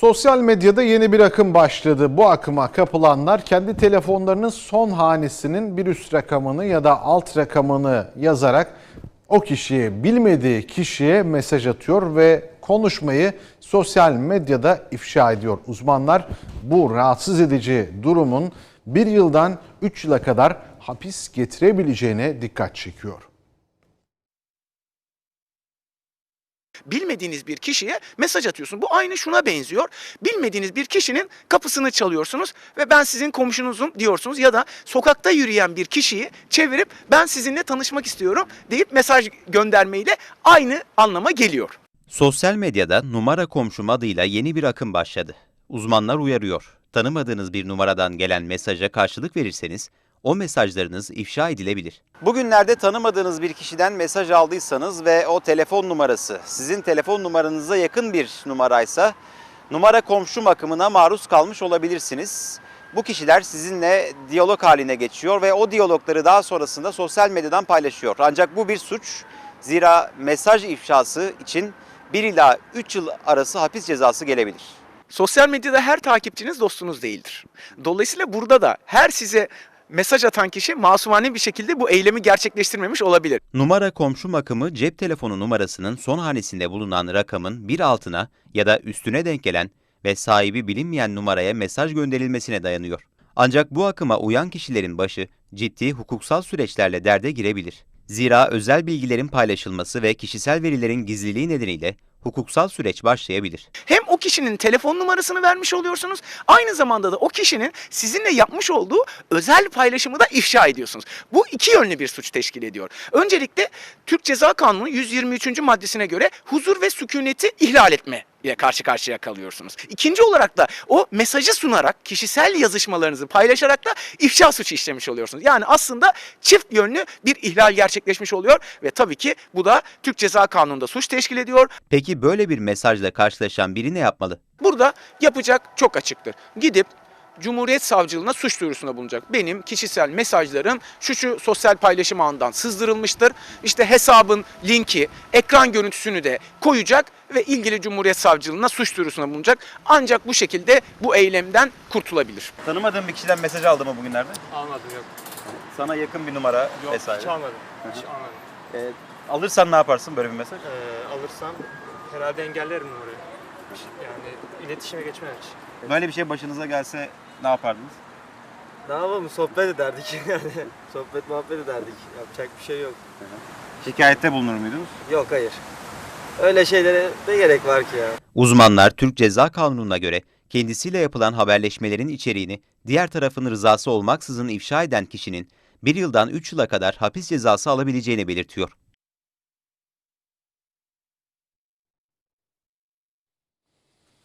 Sosyal medyada yeni bir akım başladı. Bu akıma kapılanlar kendi telefonlarının son hanesinin bir üst rakamını ya da alt rakamını yazarak o kişiye bilmediği kişiye mesaj atıyor ve konuşmayı sosyal medyada ifşa ediyor. Uzmanlar bu rahatsız edici durumun bir yıldan 3 yıla kadar hapis getirebileceğine dikkat çekiyor. Bilmediğiniz bir kişiye mesaj atıyorsunuz. Bu aynı şuna benziyor. Bilmediğiniz bir kişinin kapısını çalıyorsunuz ve ben sizin komşunuzum diyorsunuz ya da sokakta yürüyen bir kişiyi çevirip ben sizinle tanışmak istiyorum deyip mesaj göndermeyle aynı anlama geliyor. Sosyal medyada numara komşum adıyla yeni bir akım başladı. Uzmanlar uyarıyor. Tanımadığınız bir numaradan gelen mesaja karşılık verirseniz o mesajlarınız ifşa edilebilir. Bugünlerde tanımadığınız bir kişiden mesaj aldıysanız ve o telefon numarası sizin telefon numaranıza yakın bir numaraysa numara komşum akımına maruz kalmış olabilirsiniz. Bu kişiler sizinle diyalog haline geçiyor ve o diyalogları daha sonrasında sosyal medyadan paylaşıyor. Ancak bu bir suç. Zira mesaj ifşası için 1 ila 3 yıl arası hapis cezası gelebilir. Sosyal medyada her takipçiniz dostunuz değildir. Dolayısıyla burada da her size mesaj atan kişi masumane bir şekilde bu eylemi gerçekleştirmemiş olabilir. Numara komşum akımı cep telefonu numarasının son hanesinde bulunan rakamın bir altına ya da üstüne denk gelen ve sahibi bilinmeyen numaraya mesaj gönderilmesine dayanıyor. Ancak bu akıma uyan kişilerin başı ciddi hukuksal süreçlerle derde girebilir. Zira özel bilgilerin paylaşılması ve kişisel verilerin gizliliği nedeniyle hukuksal süreç başlayabilir. Hem o kişinin telefon numarasını vermiş oluyorsunuz. Aynı zamanda da o kişinin sizinle yapmış olduğu özel paylaşımı da ifşa ediyorsunuz. Bu iki yönlü bir suç teşkil ediyor. Öncelikle Türk Ceza Kanunu 123. maddesine göre huzur ve sükuneti ihlal etme ile karşı karşıya kalıyorsunuz. İkinci olarak da o mesajı sunarak kişisel yazışmalarınızı paylaşarak da ifşa suçu işlemiş oluyorsunuz. Yani aslında çift yönlü bir ihlal gerçekleşmiş oluyor ve tabii ki bu da Türk Ceza Kanunu'nda suç teşkil ediyor. Peki böyle bir mesajla karşılaşan biri ne yapmalı? Burada yapacak çok açıktır. Gidip Cumhuriyet Savcılığına suç duyurusunda bulunacak. Benim kişisel mesajlarım şu şu sosyal paylaşım ağından sızdırılmıştır. İşte hesabın linki, ekran görüntüsünü de koyacak ve ilgili Cumhuriyet Savcılığına suç duyurusunda bulunacak. Ancak bu şekilde bu eylemden kurtulabilir. Tanımadığın bir kişiden mesaj aldı mı bugünlerde? Almadım yok. Sana yakın bir numara Yok vesaire. hiç almadım. Hiç almadım. Ee, alırsan ne yaparsın böyle bir mesaj? Ee, alırsam herhalde engellerim numarayı. Yani iletişime geçmem hiç. Böyle bir şey başınıza gelse ne yapardınız? Ne yapalım sohbet ederdik yani. sohbet muhabbet ederdik. Yapacak bir şey yok. Şikayette bulunur muydunuz? Yok hayır. Öyle şeylere ne gerek var ki ya? Uzmanlar Türk Ceza Kanunu'na göre kendisiyle yapılan haberleşmelerin içeriğini diğer tarafın rızası olmaksızın ifşa eden kişinin bir yıldan 3 yıla kadar hapis cezası alabileceğini belirtiyor.